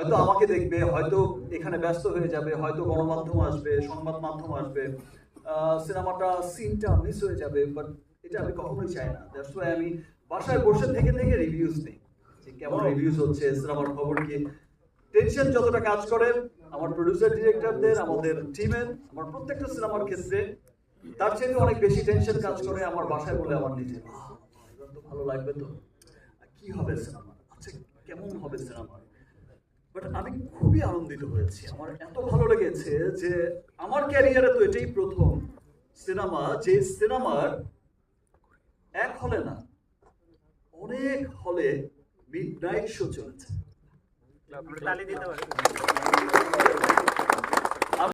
হয়তো আমাকে দেখবে হয়তো এখানে ব্যস্ত হয়ে যাবে হয়তো গণমাধ্যম আসবে সংবাদ মাধ্যম আসবে সিনেমাটা সিনটা মিস হয়ে যাবে বাট এটা আমি কখনোই চাই না। দ্যাটস ওয়াই আমি বাসায় বসে থেকে থেকে রিভিউজ নেই। যে কেমন রিভিউজ হচ্ছে সিনেমার খবর কি? টেনশন যতটা কাজ করে আমার প্রডিউসার ডিরেক্টরদের আমাদের টিমের আমার প্রত্যেকটা সিনেমার ক্ষেত্রে তার চেয়ে অনেক বেশি টেনশন কাজ করে আমার বাসায় বলে আমার নিজে "আহ, এবার তো ভালো লাগবে তো। কি হবে সিনেমা? আচ্ছা কেমন হবে সিনেমা? আমি খুবই আনন্দিত হয়েছি। আমার এত ভালো লেগেছে যে আমার ক্যারিয়ারে তো এটাই প্রথম সিনেমা যে সিনেমার এক হলে না, অনেক হলে মিড নাইট শো চলেছে